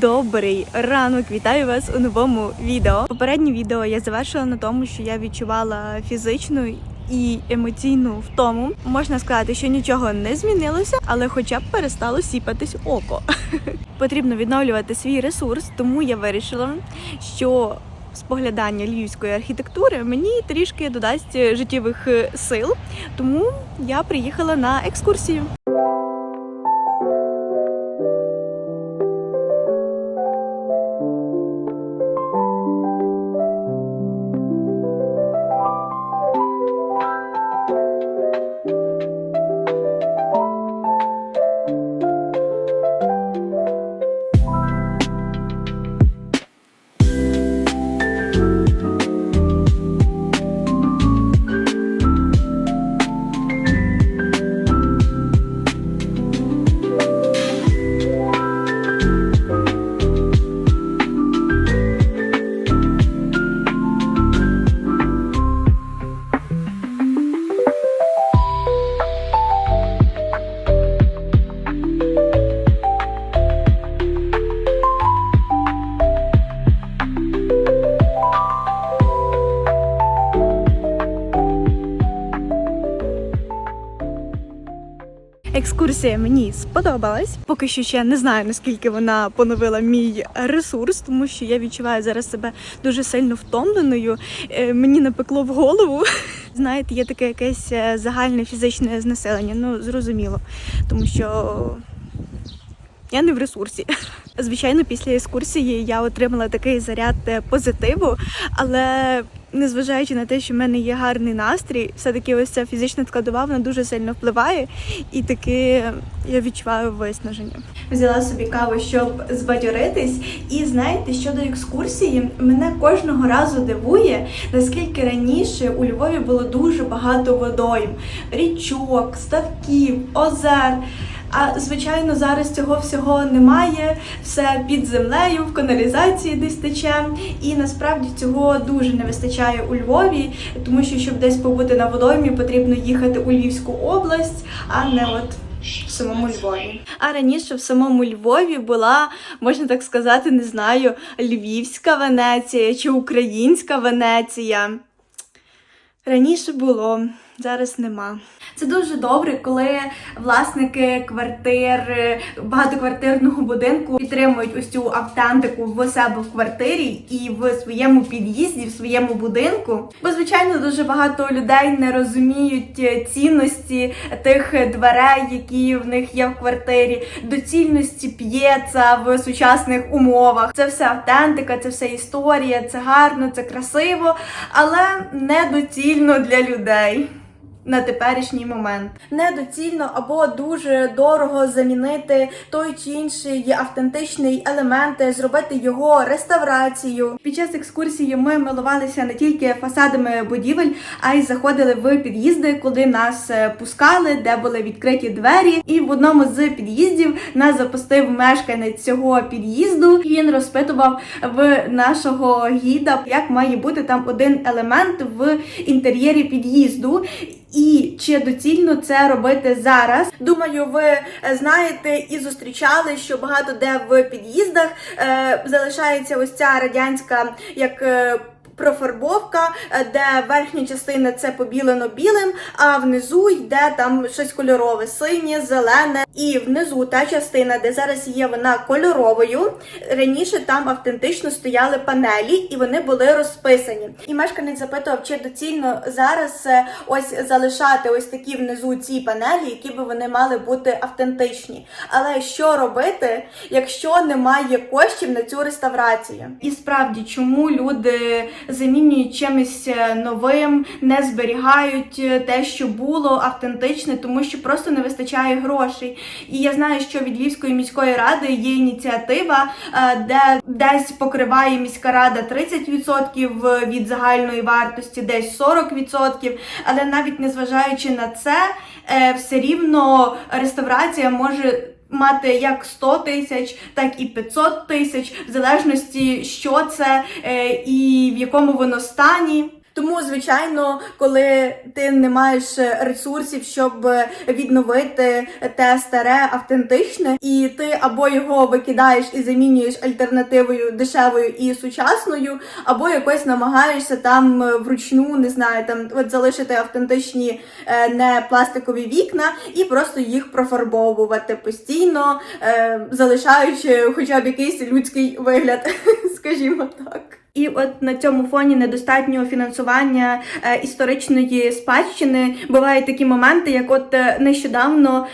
Добрий ранок, вітаю вас у новому відео. Попереднє відео я завершила на тому, що я відчувала фізичну і емоційну втому. Можна сказати, що нічого не змінилося, але хоча б перестало сіпатись око. Потрібно відновлювати свій ресурс, тому я вирішила, що споглядання львівської архітектури мені трішки додасть життєвих е, сил. Тому я приїхала на екскурсію. Екскурсія мені сподобалась. Поки що ще не знаю наскільки вона поновила мій ресурс, тому що я відчуваю зараз себе дуже сильно втомленою. Е, Мені напекло в голову. Знаєте, є таке якесь е, загальне фізичне знесилення. Ну зрозуміло, тому що я не в ресурсі. Звичайно, після екскурсії я отримала такий заряд е, позитиву, але незважаючи на те, що в мене є гарний настрій, все-таки ось ця фізична складова вона дуже сильно впливає, і таки я відчуваю виснаження. Взяла собі каву, щоб збадьоритись. І знаєте, щодо екскурсії, мене кожного разу дивує, наскільки раніше у Львові було дуже багато водойм, річок, ставків, озер. А звичайно, зараз цього всього немає. Все під землею, в каналізації десь тече. І насправді цього дуже не вистачає у Львові, тому що щоб десь побути на водоймі, потрібно їхати у Львівську область, а не от. В самому Львові. А раніше в самому Львові була, можна так сказати, не знаю, Львівська Венеція чи Українська Венеція. Раніше було, зараз нема. Це дуже добре, коли власники квартир, е, багатоквартирного будинку підтримують ось цю автентику в себе в квартирі і в своєму під'їзді, в своєму будинку. Бо, звичайно, дуже багато людей не розуміють е, цінності тих дверей, які в них є в квартирі, доцільності п'єца в сучасних умовах. Це все автентика, це все історія, це гарно, це красиво, але недоцільно для людей. На теперішній момент недоцільно або дуже дорого замінити той чи інший автентичний елемент, зробити його реставрацію. Під час екскурсії ми милувалися не тільки фасадами будівель, а й заходили в під'їзди, куди нас е, пускали, де були відкриті двері. І в одному з під'їздів нас запустив мешканець цього під'їзду. І Він розпитував в нашого гіда, як має бути там один елемент в інтер'єрі під'їзду. І чи доцільно це робити зараз? Думаю, ви е, знаєте і зустрічали, що багато де в під'їздах е, залишається ось ця радянська як. Профарбовка, е, де верхня частина це побілено білим, а внизу йде там щось кольорове, синє, зелене. І внизу та частина, де зараз є вона кольоровою. Раніше там автентично стояли панелі, і вони були розписані. І мешканець запитував, чи доцільно зараз е, ось залишати ось такі внизу ці панелі, які би вони мали бути автентичні. Але що робити, якщо немає коштів на цю реставрацію? І справді, чому люди замінюють чимось е, новим, не зберігають е, те, що було автентичне, тому що просто не вистачає грошей. І я знаю, що від Львівської міської ради є ініціатива, е, де десь покриває міська рада 30% від загальної вартості, десь 40%. Але навіть незважаючи на це, все рівно реставрація може. Мати як 100 тисяч, так і 500 тисяч, в залежності, що це е, і в якому воно стані. Тому, звичайно, коли ти не маєш ресурсів, щоб відновити те старе автентичне, і ти або його викидаєш і замінюєш альтернативою дешевою і сучасною, або якось намагаєшся там е, вручну, не знаю, там от залишити автентичні е, не пластикові вікна і просто їх профарбовувати постійно, е, залишаючи хоча б якийсь людський вигляд, скажімо так. І от на цьому фоні недостатнього фінансування е, історичної спадщини бувають такі моменти, як от е, нещодавно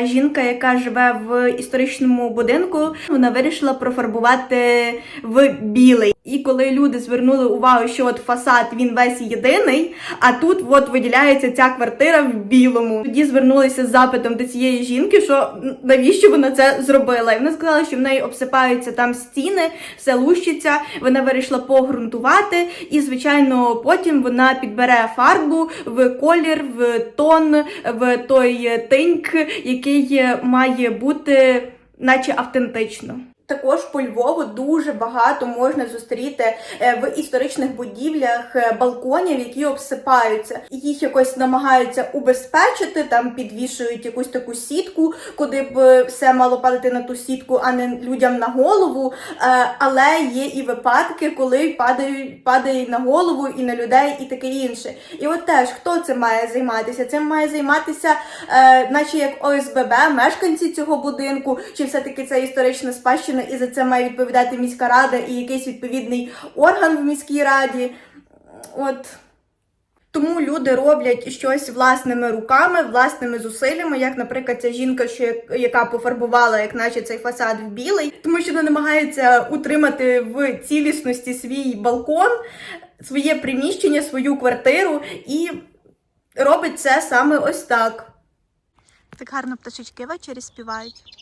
е, жінка, яка живе в історичному будинку, вона вирішила профарбувати в білий. І коли люди звернули увагу, що от фасад він весь єдиний, а тут от виділяється ця квартира в білому. Тоді звернулися з запитом до цієї жінки, що навіщо вона це зробила. І вона сказала, що в неї обсипаються там стіни, все лущиться. Вона вирішила погрунтувати, і звичайно, потім вона підбере фарбу в колір, в тон, в той тиньк, який має бути, наче автентично. Також по Львову дуже багато можна зустріти е, в історичних будівлях е, балконів, які обсипаються. Їх якось намагаються убезпечити, там підвішують якусь таку сітку, куди б е, все мало падати на ту сітку, а не людям на голову. Але є і випадки, коли падають падає на голову і на людей, і таке інше. І от теж хто цим має займатися? Цим має займатися, наче як ОСББ, мешканці цього будинку, чи все-таки це історична спадщина, і за це має відповідати міська рада і якийсь відповідний орган в міській раді. От. Тому люди роблять щось власними руками, власними зусиллями, як, наприклад, ця жінка, що яка пофарбувала, як наче цей фасад в білий, тому що вона намагається утримати в цілісності свій балкон, своє приміщення, свою квартиру і робить це саме ось так. Так гарно пташечки ввечері співають.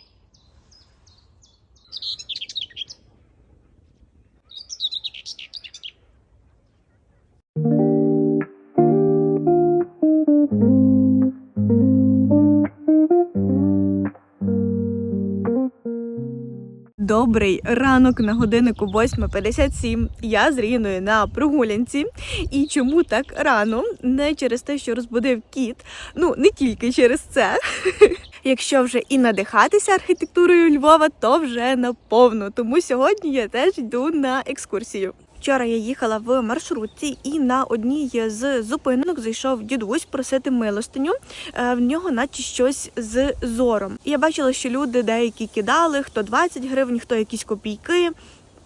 Добрий ранок на годиннику 8.57. Я з Ріною на прогулянці. І чому так рано? Не через те, що розбудив кіт. Ну не тільки через це. Якщо вже і надихатися архітектурою Львова, то вже наповну. Тому сьогодні я теж йду на екскурсію. Вчора я їхала в маршрутці, і на одній з зупинок зайшов дідусь просити милостиню. Е, В нього, наче щось з зором. Я бачила, що люди деякі кидали, хто 20 гривень, хто якісь копійки.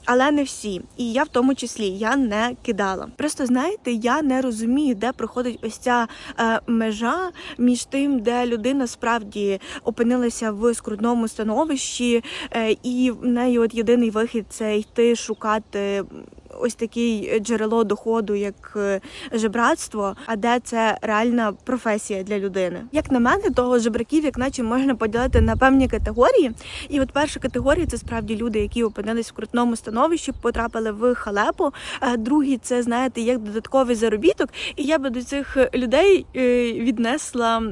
Але не всі, і я в тому числі я не кидала. Просто знаєте, я не розумію, де проходить ось ця е, межа між тим, де людина справді опинилася в скрутному становищі, е, і в неї от єдиний вихід це йти шукати ось такий джерело доходу, як е, жебратство, а де це реальна професія для людини. Як на мене, того жебраків, як наче можна поділити на певні категорії. І от перша категорія це справді люди, які опинились в крутному становищі, потрапили в халепу. А другі це знаєте як додатковий заробіток. І я би до цих людей е, віднесла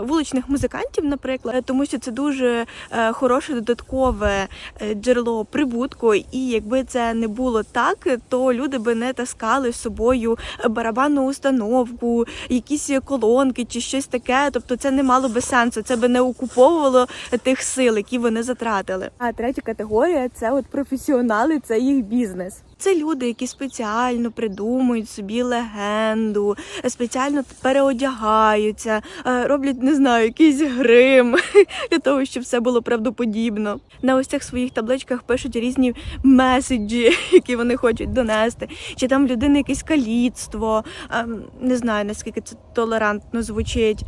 вуличних музикантів, наприклад, тому що це дуже е, хороше додаткове джерело прибутку. І якби це не було так, то люди би не таскали з собою барабанну установку, якісь колонки чи щось таке. Тобто це не мало би сенсу. Це би не окуповувало тих сил, які вони затратили. А третя категорія це от професіонали, це їх бізнес. Це люди, які спеціально придумують собі легенду, спеціально переодягаються, е, роблять, не знаю, якийсь грим для того, щоб все було правдоподібно. На ось цих своїх табличках пишуть різні меседжі, які вони хочуть донести. Чи там в людини якесь каліцтво, ем, не знаю наскільки це толерантно звучить.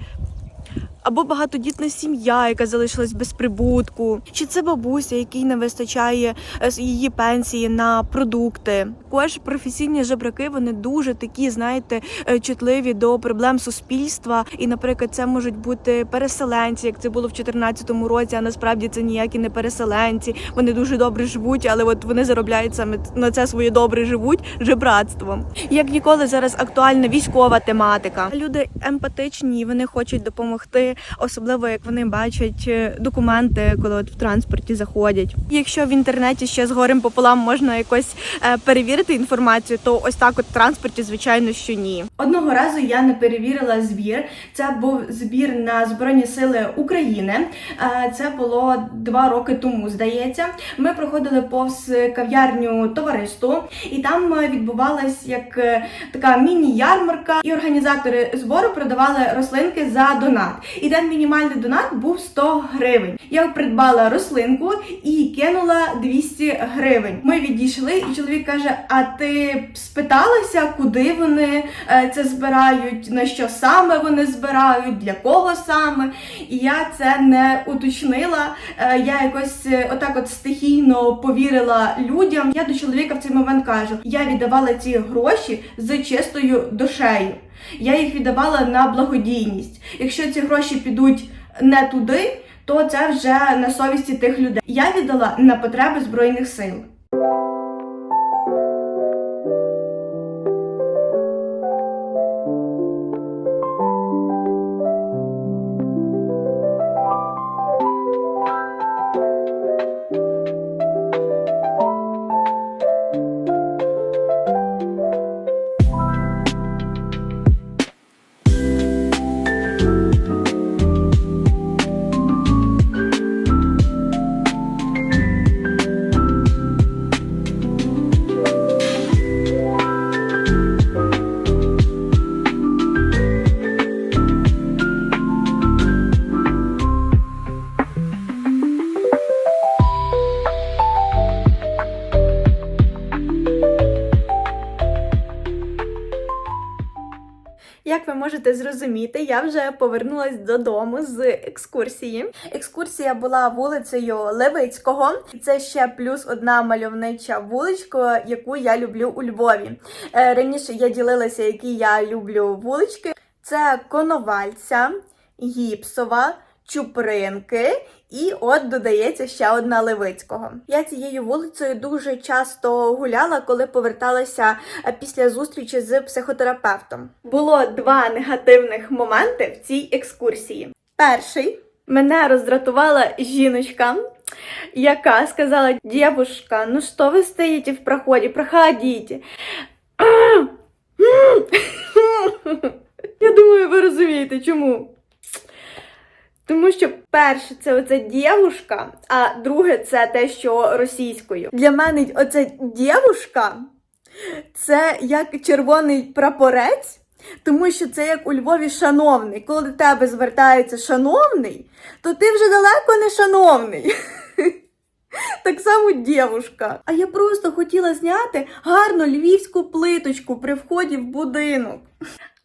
Або багатодітна сім'я, яка залишилась без прибутку, чи це бабуся, якій не вистачає е, її пенсії на продукти. Також професійні жебраки вони дуже такі, знаєте, е, чутливі до проблем суспільства. І, наприклад, це можуть бути переселенці, як це було в 2014 році. А насправді це ніякі не переселенці. Вони дуже добре живуть, але от вони заробляють саме на це своє добре живуть жебратством. Як ніколи зараз актуальна військова тематика. Люди емпатичні, вони хочуть допомогти особливо як вони бачать е, документи, коли от в транспорті заходять. Якщо в інтернеті ще з горем пополам можна якось е, перевірити інформацію, то ось так от в транспорті, звичайно, що ні. Одного разу я не перевірила збір. Це був збір на Збройні Сили України. Е, Це було два роки тому, здається. Ми проходили повз кав'ярню товариству, і там відбувалась як така міні-ярмарка, і організатори збору продавали рослинки за донат. Ten мінімальний донат був 100 гривень. Я придбала рослинку і кинула 200 гривень. Ми відійшли, і чоловік каже: А ти спиталася, куди вони е, це збирають, на що саме вони збирають, для кого саме? І я це не уточнила. Е, Я якось е, отак от стихійно повірила людям. Я до чоловіка в цей момент кажу: я віддавала ці гроші з чистою душею. Я їх віддавала на благодійність. Якщо ці гроші підуть не туди, то це вже на совісті тих людей. Я віддала на потреби збройних сил. Як ви можете зрозуміти, я вже повернулась додому з екскурсії. Екскурсія була вулицею Левицького, і це ще плюс одна мальовнича вуличка, яку я люблю у Львові. Е, Раніше я ділилася, які я люблю вулички. Це Коновальця, Гіпсова, Чупринки. І от додається ще одна Левицького. Я цією вулицею дуже часто гуляла, коли поверталася е, після зустрічі з психотерапевтом. Було два негативних моменти в цій екскурсії. Перший мене роздратувала жіночка, яка сказала: Дівушка, ну що ви стоїте в проході? Проходіть. Я думаю, ви розумієте, чому. Тому що перше це оця дівушка, а друге це те, що російською. Для мене оця дівушка це як червоний прапорець, тому що це як у Львові шановний. Коли до тебе звертається шановний, то ти вже далеко не шановний. Так само дівушка. А я просто хотіла зняти гарну львівську плиточку при вході в будинок.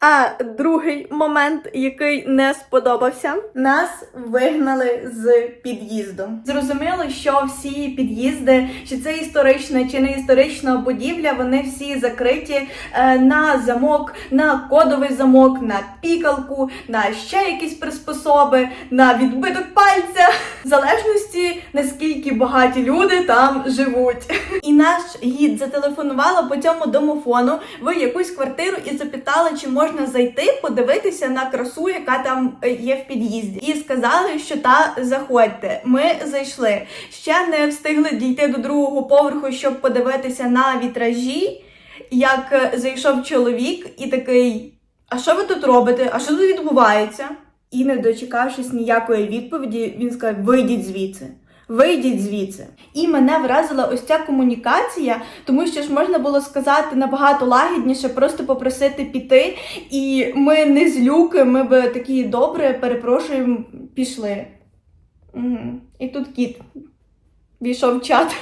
А другий момент, який не сподобався, нас вигнали з під'їзду. Зрозуміло, що всі під'їзди, чи це історична, чи не історична будівля, вони всі закриті е, на замок, на кодовий замок, на пікалку, на ще якісь приспособи, на відбиток пальця, в залежності наскільки багаті люди там живуть. І наш гід зателефонувала по цьому домофону в якусь квартиру і запитала, чи можна зайти подивитися на красу, яка там е, є в під'їзді. І сказали, що та заходьте. Ми зайшли. Ще не встигли дійти до другого поверху, щоб подивитися на вітражі. Як е, зайшов чоловік і такий: А що ви тут робите? А що тут відбувається? І не дочекавшись ніякої відповіді, він сказав: Вийдіть звідси. Вийдіть звідси. І мене вразила ось ця комунікація, тому що ж можна було сказати набагато лагідніше, просто попросити піти. І ми не злюки, ми би такі добре, перепрошуємо, пішли. Угу. І тут кіт війшов чат.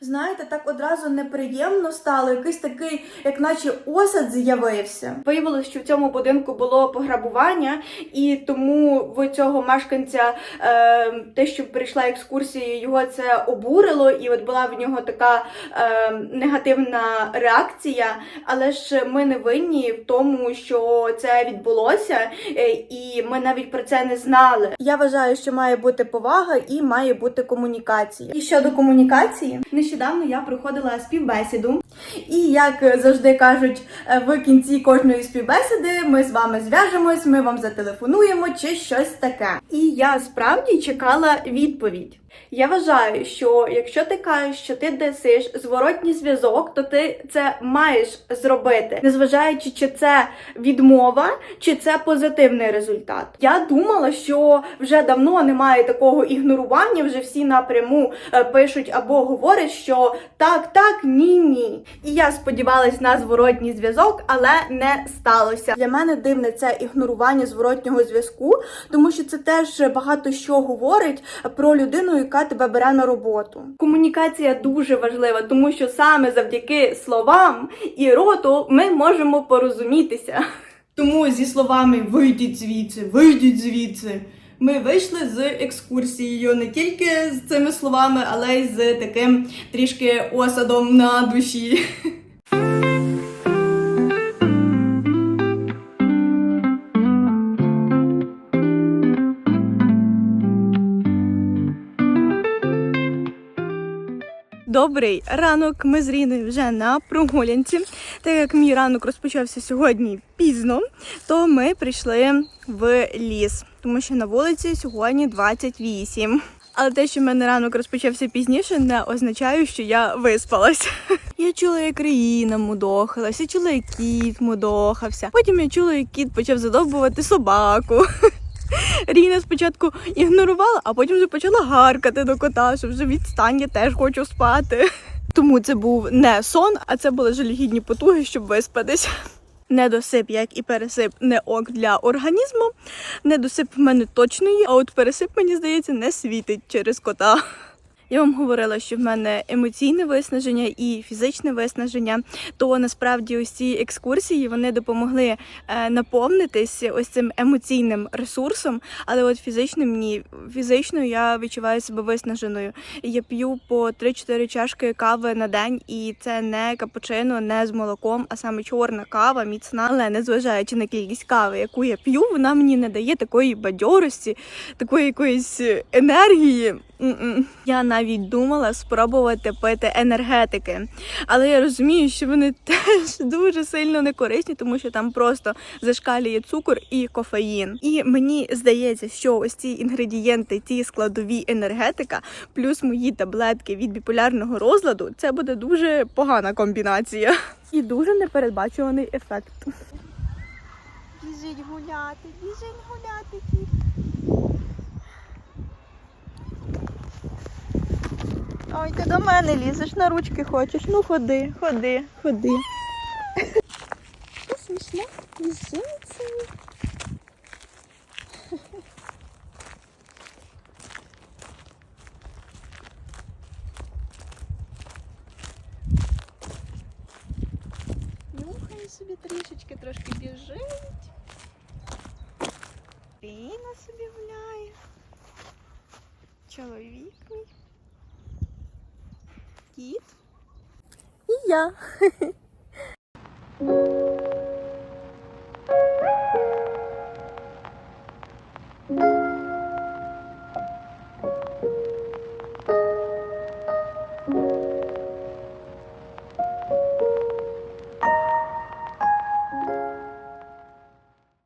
Знаєте, так одразу неприємно стало, якийсь такий, як наче осад з'явився. Виявилось, що в цьому будинку було пограбування, і тому в цього мешканця е, те, що прийшла екскурсія, його це обурило, і от була в нього така е, негативна реакція. Але ж ми не винні в тому, що це відбулося, е, і ми навіть про це не знали. Я вважаю, що має бути повага і має бути комунікація. І щодо щодо комунікації, нещодавно я проходила співбесіду, і як завжди кажуть, е, в кінці кожної співбесіди ми з вами зв'яжемось, ми вам зателефонуємо чи щось таке. І я справді чекала відповідь. Я вважаю, що якщо ти кажеш, що ти дасиш зворотній зв'язок, то ти це маєш зробити, незважаючи, чи це відмова, чи це позитивний результат. Я думала, що вже давно немає такого ігнорування, вже всі напряму е, пишуть або говорять, що так, так, ні, ні. І я сподівалась на зворотній зв'язок, але не сталося. Для мене дивне це ігнорування зворотнього зв'язку, тому що це теж багато що говорить про людину, яка тебе бере на роботу. Комунікація дуже важлива, тому що саме завдяки словам і роту ми можемо порозумітися. Тому зі словами вийдіть звідси, вийдіть звідси. Ми вийшли з екскурсією не тільки з цими словами, але й з таким трішки осадом на душі. Добрий ранок. Ми з Ріною вже на прогулянці. Так як мій ранок розпочався сьогодні пізно, то ми прийшли в ліс, тому що на вулиці сьогодні 28. Але те, що в мене ранок розпочався пізніше, не означає, що я виспалась. Я чула, як Реїна мудохалась, я чула, як кіт мудохався. Потім я чула, як кіт почав задовбувати собаку. Ріна спочатку ігнорувала, а потім вже почала гаркати до кота, що вже відстань, я теж хочу спати. Тому це був не сон, а це були жалюгідні потуги, щоб виспатись. Недосип, як і пересип, не ок для організму. Недосип в мене точно є, а от пересип, мені здається, не світить через кота. Я вам говорила, що в мене емоційне виснаження і фізичне виснаження. То насправді ось ці екскурсії вони допомогли е, наповнитись ось цим емоційним ресурсом, але от фізичним ні. Фізично я відчуваю себе виснаженою. Я п'ю по 3-4 чашки кави на день, і це не капучино, не з молоком, а саме чорна кава, міцна. Але незважаючи на кількість кави, яку я п'ю, вона мені не дає такої бадьорості, такої якоїсь енергії. Я навіть думала спробувати пити енергетики, але я розумію, що вони теж дуже сильно не корисні, тому що там просто зашкалює цукор і кофеїн. І мені здається, що ось ці інгредієнти, ці складові енергетика, плюс мої таблетки від біполярного розладу, це буде дуже погана комбінація і дуже непередбачуваний ефект. Біжить гуляти, біжить гуляти Ой, ти до мене лізеш, на ручки хочеш. Ну ходи, ходи, ходи. Смішно. Біжить собі. Нюхає собі трішечки, трошки біжить. Піна собі гуляє. Чоловік мій. Кіт. І я.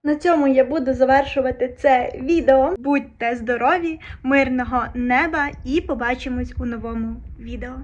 На цьому я буду завершувати це відео. Будьте здорові, мирного неба і побачимось у новому відео.